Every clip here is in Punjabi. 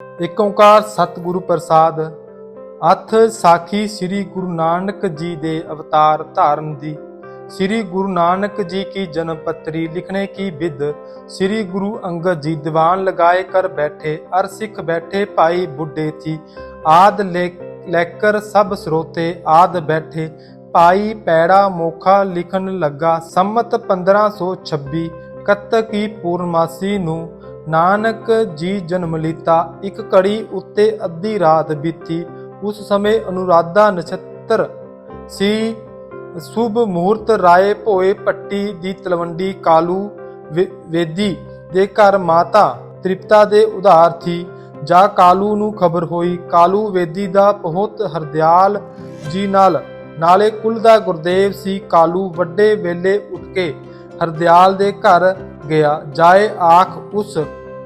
ਇਕ ਓੰਕਾਰ ਸਤਿਗੁਰੂ ਪ੍ਰਸਾਦ, ਅਥ ਸਾਖੀ ਸ੍ਰੀ ਗੁਰੂ ਨਾਨਕ ਜੀ ਦੇ ਅਵਤਾਰ ਧਾਰਨ ਦੀ। ਸ੍ਰੀ ਗੁਰੂ ਨਾਨਕ ਜੀ ਕੀ ਜਨਮ ਪੱਤਰੀ ਲਿਖਣੇ ਕੀ ਵਿਦ ਸ੍ਰੀ ਗੁਰੂ ਅੰਗਦ ਜੀ ਦੀਵਾਨ ਲਗਾਏ ਕਰ ਬੈਠੇ, ਅਰ ਸਿੱਖ ਬੈਠੇ ਭਾਈ ਬੁੱਢੇ ਥੀ। ਆਦ ਲੈ, ਲੈਕਰ ਸਭ ਸਰੋਤੇ ਆਦ ਬੈਠੇ, ਭਾਈ ਪੈੜਾ ਮੋਖਾ ਲਿਖਣ ਲੱਗਾ, ਸੰਮਤ 1526 ਕੱਤਕ ਕੀ ਪੂਰਨਮਾਸੀ ਨੂੰ ਨਾਨਕ ਜੀ ਜਨਮ ਲੀਤਾ, ਇੱਕ ਘੜੀ ਉੱਤੇ ਅੱਧੀ ਰਾਤ ਬੀਤੀ। ਉਸ ਸਮੇਂ ਅਨੁਰਾਧਾ ਨਛੱਤਰ ਸੀ। ਸੁਭ ਮੂਰਤ ਰਾਏ ਭੋਏ ਪੱਟੀ ਦੀ ਤਲਵੰਡੀ ਕਾਲੂ ਵੇਦੀ ਦੇ ਘਰ ਮਾਤਾ ਤ੍ਰਿਪਤਾ ਦੇ ਉਧਾਰ ਥੀ। ਜਾ ਕਾਲੂ ਨੂੰ ਖਬਰ ਹੋਈ, ਕਾਲੂ ਵੇਦੀ ਦਾ ਬਹੁਤ ਹਰਦਿਆਲ ਜੀ ਨਾਲ। ਨਾਲੇ ਕੁਲ ਦਾ ਗੁਰਦੇਵ ਸੀ, ਕਾਲੂ ਵੱਡੇ ਵੇਲੇ ਉੱਠ ਕੇ ਹਰਦਿਆਲ ਦੇ ਘਰ ਗਿਆ। ਜਾਏ ਆਖ ਉਸ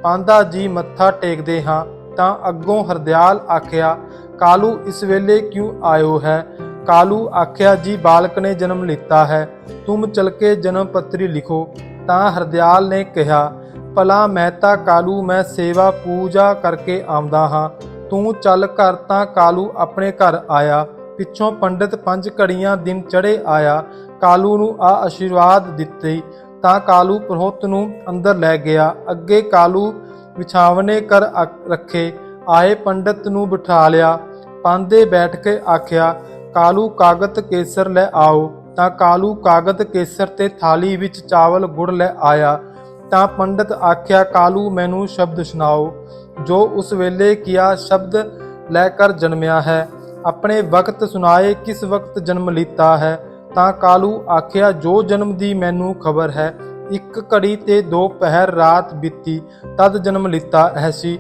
ਪਾਂਦਾ ਜੀ ਮੱਥਾ ਟੇਕਦੇ ਹਾਂ, ਤਾਂ ਅੱਗੋਂ ਹਰਦਿਆਲ ਆਖਿਆ, ਕਾਲੂ, ਇਸ ਵੇਲੇ ਕਿਉਂ ਆਇਓ ਹੈ? ਕਾਲੂ ਆਖਿਆ, ਜੀ, ਬਾਲਕ ਨੇ ਜਨਮ ਲਿੱਤਾ ਹੈ। ਤੁਮ ਚਲ ਕੇ ਜਨਮ ਪੱਤਰੀ ਲਿਖੋ। ਤਾਂ ਹਰਦਿਆਲ ਨੇ ਕਿਹਾ, ਭਲਾ ਮੈਂ ਤਾਂ ਕਾਲੂ, ਮੈਂ ਸੇਵਾ ਪੂਜਾ ਕਰਕੇ ਆਉਂਦਾ ਹਾਂ। ਤੂੰ ਚੱਲ ਘਰ ਤਾਂ ਕਾਲੂ ਆਪਣੇ ਘਰ ਆਇਆ। ਪਿੱਛੋਂ ਪੰਡਿਤ ਪੰਜ ਘੜੀਆਂ ਦਿਨ ਚੜੇ ਆਇਆ। ਕਾਲੂ ਨੂੰ ਆ ਆਸ਼ੀਰਵਾਦ ਦਿੱਤੇ। ਤਾਂ ਕਾਲੂ ਪ੍ਰੋਹਤ ਨੂੰ ਅੰਦਰ ਲੈ ਗਿਆ। ਅੱਗੇ ਕਾਲੂ ਵਿਛਾਵਨੇ ਕਰ ਰੱਖੇ। ਆਏ ਪੰਡਤ ਨੂੰ ਬਿਠਾ ਲਿਆ। ਪਾਂਦੇ ਬੈਠ ਕੇ ਆਖਿਆ, ਕਾਲੂ ਕਾਗਤ ਕੇਸਰ ਲੈ ਆਓ। ਤਾਂ ਕਾਲੂ ਕਾਗਤ ਕੇਸਰ ਤੇ ਥਾਲੀ ਵਿੱਚ ਚਾਵਲ ਗੁੜ ਲੈ ਆਇਆ। ਤਾਂ ਪੰਡਤ ਆਖਿਆ, ਕਾਲੂ, ਮੈਨੂੰ ਸ਼ਬਦ ਸੁਣਾਓ। ਜੋ ਉਸ ਵੇਲੇ ਕੀਆ ਸ਼ਬਦ ਲੈ ਕਰ ਜਨਮਿਆ ਹੈ। ਆਪਣੇ ਵਕਤ ਸੁਣਾਏ, ਕਿਸ ਵਕਤ ਜਨਮ ਲੀਤਾ ਹੈ? ਤਾਂ ਕਾਲੂ ਆਖਿਆ, ਜੋ ਜਨਮ ਦੀ ਮੈਨੂੰ ਖਬਰ ਹੈ, ਇੱਕ ਘੜੀ ਤੇ ਦੋ ਪਹਿਰ ਰਾਤ ਬੀਤੀ, ਤਦ ਜਨਮ ਲਿੱਤਾ ਐਸੀ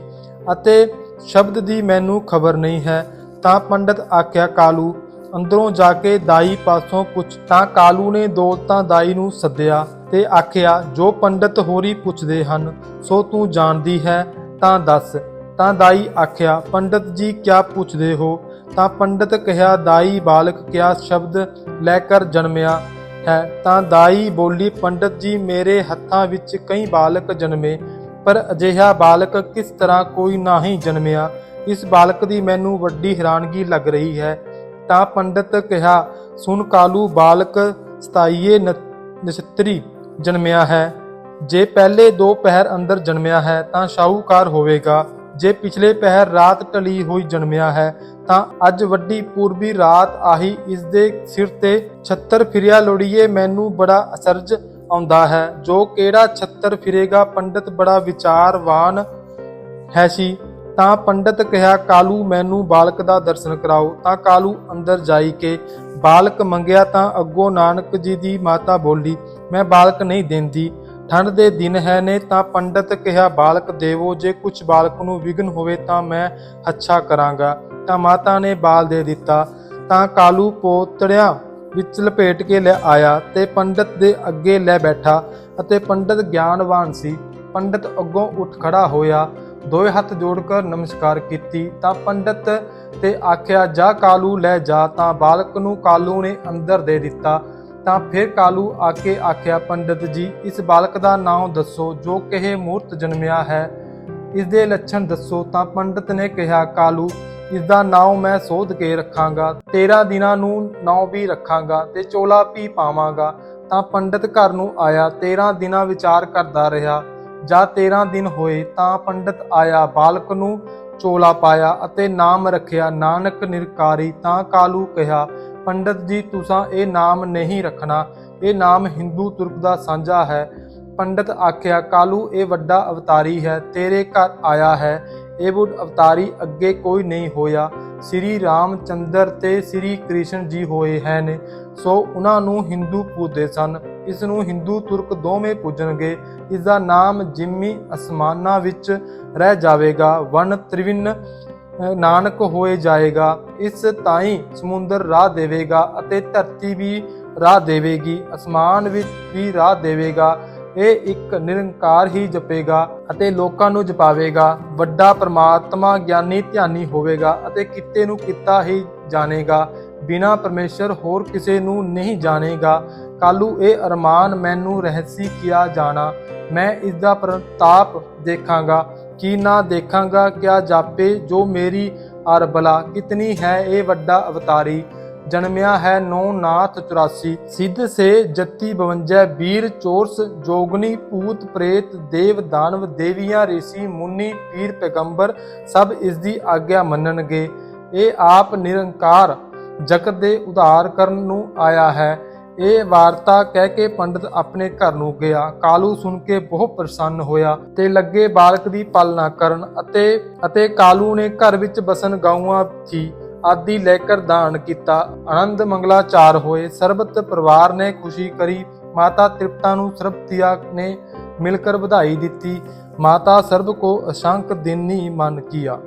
ਅਤੇ ਸ਼ਬਦ ਦੀ ਮੈਨੂੰ ਖਬਰ ਨਹੀਂ ਹੈ। ਤਾਂ ਪੰਡਤ ਆਖਿਆ, ਕਾਲੂ, ਅੰਦਰੋਂ ਜਾ ਕੇ ਦਾਈ ਪਾਸੋਂ ਪੁੱਛ। ਤਾਂ ਕਾਲੂ ਨੇ ਦੋ ਤਾਂ ਦਾਈ ਨੂੰ ਸੱਦਿਆ ਤੇ ਆਖਿਆ, ਜੋ ਪੰਡਤ ਹੋਰੀ ਪੁੱਛਦੇ ਹਨ, ਸੋ ਤੂੰ ਜਾਣਦੀ ਹੈ, ਤਾਂ ਦੱਸ। ਤਾਂ ਦਾਈ ਆਖਿਆ, ਪੰਡਤ ਜੀ, ਕਿਆ ਪੁੱਛਦੇ ਹੋ? ਤਾਂ ਪੰਡਤ ਕਿਹਾ, ਦਾਈ ਬਾਲਕ, ਕਿਆ ਸ਼ਬਦ ਲੈ ਕਰ ਜਨਮਿਆ ਹੈ? ਤਾਂ ਦਾਈ ਬੋਲੀ, ਪੰਡਤ ਜੀ, ਮੇਰੇ ਹੱਥਾਂ ਵਿੱਚ ਕਈ ਬਾਲਕ ਜਨਮੇ, ਪਰ ਅਜਿਹਾ ਬਾਲਕ ਕਿਸ ਤਰ੍ਹਾਂ ਕੋਈ ਨਹੀਂ ਜਨਮਿਆ? ਇਸ ਬਾਲਕ ਦੀ ਮੈਨੂੰ ਵੱਡੀ ਹੈਰਾਨਗੀ ਲੱਗ ਰਹੀ ਹੈ। ਤਾਂ ਪੰਡਤ ਕਿਹਾ ਸੁਨ ਕਾਲੂ, ਬਾਲਕ ਸਤਾਈਏ ਨ- ਨਛੱਤਰੀ ਜਨਮਿਆ ਹੈ। ਜੇ ਪਹਿਲੇ ਦੋ ਪਹਿਰ ਅੰਦਰ ਜਨਮਿਆ ਹੈ, ਤਾਂ ਸ਼ਾਹੂਕਾਰ ਹੋਵੇਗਾ। ਜੇ ਪਿਛਲੇ ਪਹਿਰ ਰਾਤ ਢਲੀ ਹੋਈ ਜਨਮਿਆ ਹੈ, ਤਾਂ ਅੱਜ ਵੱਡੀ ਪੂਰਬੀ ਰਾਤ ਆਹੀ ਇਸ ਦੇ ਸਿਰ ਤੇ ਛੱਤਰ ਫਿਰਿਆ ਲੋੜੀਏ, ਮੈਨੂੰ ਬੜਾ ਅਸਰਜ ਆਉਂਦਾ ਹੈ। ਜੋ ਕਿਹੜਾ ਛੱਤਰ ਫਿਰੇਗਾ, ਪੰਡਤ ਬੜਾ ਵਿਚਾਰਵਾਨ ਹੈ ਸੀ। ਤਾਂ ਪੰਡਤ ਕਿਹਾ, ਕਾਲੂ, ਮੈਨੂੰ ਬਾਲਕ ਦਾ ਦਰਸ਼ਨ ਕਰਾਓ। ਤਾਂ ਕਾਲੂ ਅੰਦਰ ਜਾਈ ਕੇ ਬਾਲਕ ਮੰਗਿਆ ਤਾਂ ਅੱਗੋਂ ਨਾਨਕ ਜੀ ਦੀ ਮਾਤਾ ਬੋਲੀ, ਮੈਂ ਬਾਲਕ ਨਹੀਂ ਦਿੰਦੀ। ਠੰਡ ਦੇ ਦਿਨ ਹੈ ਨੇ, ਤਾਂ ਪੰਡਤ ਕਿਹਾ, ਬਾਲਕ ਦੇਵੋ, ਜੇ ਕੁਛ ਬਾਲਕ ਨੂੰ ਵਿਗਨ ਹੋਵੇ ਤਾਂ ਮੈਂ ਅੱਛਾ ਕਰਾਂਗਾ। ਤਾਂ ਮਾਤਾ ਨੇ ਬਾਲ ਦੇ ਦਿੱਤਾ, ਤਾਂ ਕਾਲੂ ਪੋਤੜਿਆਂ ਵਿੱਚ ਲਪੇਟ ਕੇ ਲੈ ਆਇਆ ਤੇ ਪੰਡਤ ਦੇ ਅੱਗੇ ਲੈ ਬੈਠਾ ਅਤੇ ਪੰਡਤ ਗਿਆਨਵਾਨ ਸੀ। ਪੰਡਤ ਅੱਗੋਂ ਉੱਠ ਖੜਾ ਹੋਇਆ ਦੋਏ ਹੱਥ ਜੋੜ ਕਰ ਨਮਸਕਾਰ ਕੀਤੀ। ਤਾਂ ਪੰਡਤ ਤੇ ਆਖਿਆ, ਜਾ ਕਾਲੂ, ਲੈ ਜਾ। ਤਾਂ ਬਾਲਕ ਨੂੰ ਕਾਲੂ ਨੇ ਅੰਦਰ ਦੇ ਦਿੱਤਾ। ਤਾਂ ਫਿਰ ਕਾਲੂ ਆ ਕੇ ਆਖਿਆ, ਪੰਡਤ ਜੀ, ਇਸ ਬਾਲਕ ਦਾ ਨਾਮ ਦੱਸੋ, ਜੋ ਕਿਹੇ ਮੂਰਤ ਜਨਮਿਆ ਹੈ ਇਸ ਦੇ ਲੱਛਣ ਦੱਸੋ। ਤਾਂ ਪੰਡਤ ਨੇ ਕਿਹਾ, ਕਾਲੂ ਇਸ ਦਾ ਨਾਮ ਮੈਂ ਸੋਧ ਕੇ ਰੱਖਾਂਗਾ 13 ਦਿਨਾਂ ਨੂੰ ਨਾਮ ਵੀ ਰੱਖਾਂਗਾ ਤੇ ਚੋਲਾ ਵੀ ਪਾਵਾਂਗਾ। ਤਾਂ ਪੰਡਤ ਘਰ ਨੂੰ ਆਇਆ 13 ਦਿਨਾਂ ਵਿਚਾਰ ਕਰਦਾ ਰਿਹਾ। ਜਾਂ 13 ਦਿਨ ਹੋਏ, ਤਾਂ ਪੰਡਤ ਆਇਆ, ਬਾਲਕ ਨੂੰ ਚੋਲਾ ਪਾਇਆ ਅਤੇ ਨਾਮ ਰੱਖਿਆ, ਨਾਨਕ ਨਿਰਕਾਰੀ। ਤਾਂ ਕਾਲੂ ਕਿਹਾ ਪੰਡਤ ਜੀ, ਤੁਸੀਂ ਇਹ ਨਾਮ ਨਹੀਂ ਰੱਖਣਾ। ਇਹ ਨਾਮ ਹਿੰਦੂ ਤੁਰਕ ਦਾ ਸਾਂਝਾ ਹੈ। ਪੰਡਤ ਆਖਿਆ, ਕਾਲੂ, ਇਹ ਵੱਡਾ ਅਵਤਾਰੀ ਹੈ। ਤੇਰੇ ਘਰ ਆਇਆ ਹੈ। ਇਹ ਬੁੱਢ ਅਵਤਾਰੀ ਅੱਗੇ ਕੋਈ ਨਹੀਂ ਹੋਇਆ। ਸ੍ਰੀ ਰਾਮਚੰਦਰ ਤੇ ਸ੍ਰੀ ਕ੍ਰਿਸ਼ਨ ਜੀ ਹੋਏ ਹਨ। ਸੋ ਉਹਨਾਂ ਨੂੰ ਹਿੰਦੂ ਪੂਜਦੇ ਸਨ। ਇਸ ਨੂੰ ਹਿੰਦੂ ਤੁਰਕ ਦੋਵੇਂ ਪੂਜਣਗੇ। ਇਸ ਦਾ ਨਾਮ ਜਿੰਮੀ ਅਸਮਾਨਾਂ ਵਿੱਚ ਰਹਿ ਜਾਵੇਗਾ। ਵਨ ਤ੍ਰਿਵਿਨ ਨਾਨਕ ਹੋਏ ਜਾਏਗਾ, ਇਸ ਤਾਈ ਸਮੁੰਦਰ ਰਾਹ ਦੇਵੇਗਾ ਅਤੇ ਧਰਤੀ ਵੀ ਰਾਹ ਦੇਵੇਗੀ, ਅਸਮਾਨ ਵਿੱਚ ਵੀ ਰਾਹ ਦੇਵੇਗਾ, ਇਹ ਇੱਕ ਨਿਰੰਕਾਰ ਹੀ ਜਪੇਗਾ ਅਤੇ ਲੋਕਾਂ ਨੂੰ ਜਪਾਵੇਗਾ, ਵੱਡਾ ਪ੍ਰਮਾਤਮਾ ਗਿਆਨੀ ਧਿਆਨੀ ਹੋਵੇਗਾ ਅਤੇ ਕਿਤੇ ਨੂੰ ਕਿੱਤਾ ਹੀ ਜਾਣੇਗਾ, ਬਿਨਾ ਪਰਮੇਸ਼ਰ ਹੋਰ ਕਿਸੇ ਨੂੰ ਨਹੀਂ ਜਾਣੇਗਾ। ਕਾਲੂ, ਇਹ ਅਰਮਾਨ ਮੈਨੂੰ ਰਹਿਸੀ ਕਿਆ ਜਾਣਾ, ਮੈਂ ਇਸ ਦਾ ਪ੍ਰਤਾਪ ਦੇਖਾਂਗਾ। ਕੀ ਨਾ ਦੇਖਾਂਗਾ ਕਿਆ ਜਾਪੇ ਜੋ ਮੇਰੀ ਅਰਬਲਾ? ਕਿਤਨੀ ਹੈ ਇਹ ਵੱਡਾ ਅਵਤਾਰੀ? ਜਨਮਿਆ ਹੈ ਨੌ ਨਾਥ 84 ਸਿੱਧ ਸੇ ਜੱਤੀ 52 ਵੀਰ ਚੋਰਸ ਜੋਗਨੀ ਭੂਤ ਪ੍ਰੇਤ ਦੇਵ ਦਾਨਵ ਦੇਵੀਆਂ ઋષਿ ਮੁਨੀ ਪੀਰ ਪੈਗੰਬਰ ਸਭ ਇਸ ਦੀ ਆਗਿਆ ਮੰਨਣਗੇ। ਇਹ ਆਪ ਨਿਰੰਕਾਰ ਜਗਤ ਦੇ ਉਧਾਰ ਕਰਨ ਨੂੰ ਆਇਆ ਹੈ। ਇਹ ਵਾਰਤਾ ਕਹਿ ਕੇ ਪੰਡਤ ਆਪਣੇ ਘਰ ਨੂੰ ਗਿਆ। ਕਾਲੂ ਸੁਣ ਕੇ ਬਹੁਤ ਪ੍ਰਸੰਨ ਹੋਇਆ ਤੇ ਲੱਗੇ ਬਾਲਕ ਦੀ ਪਾਲਣਾ ਕਰਨ ਅਤੇ ਅਤੇ ਕਾਲੂ ਨੇ ਘਰ ਵਿੱਚ ਬਸਨ ਗਾਊਆਂ ਜੀ ਆਦਿ ਲੈ ਕਰ ਦਾਨ ਕੀਤਾ। ਆਨੰਦ ਮੰਗਲਾਚਾਰ ਹੋਏ। ਸਰਬਤ ਪਰਿਵਾਰ ਨੇ ਖੁਸ਼ੀ ਕਰੀ। ਮਾਤਾ ਤ੍ਰਿਪਤਾ ਨੂੰ ਸਰਬਤੀਆ ਨੇ ਮਿਲ ਕਰ ਵਧਾਈ ਦਿੱਤੀ। ਮਾਤਾ ਸਰਬ ਕੋ ਅਸ਼ੰਕ ਦਿਨੀ ਮਨ ਕੀਆ।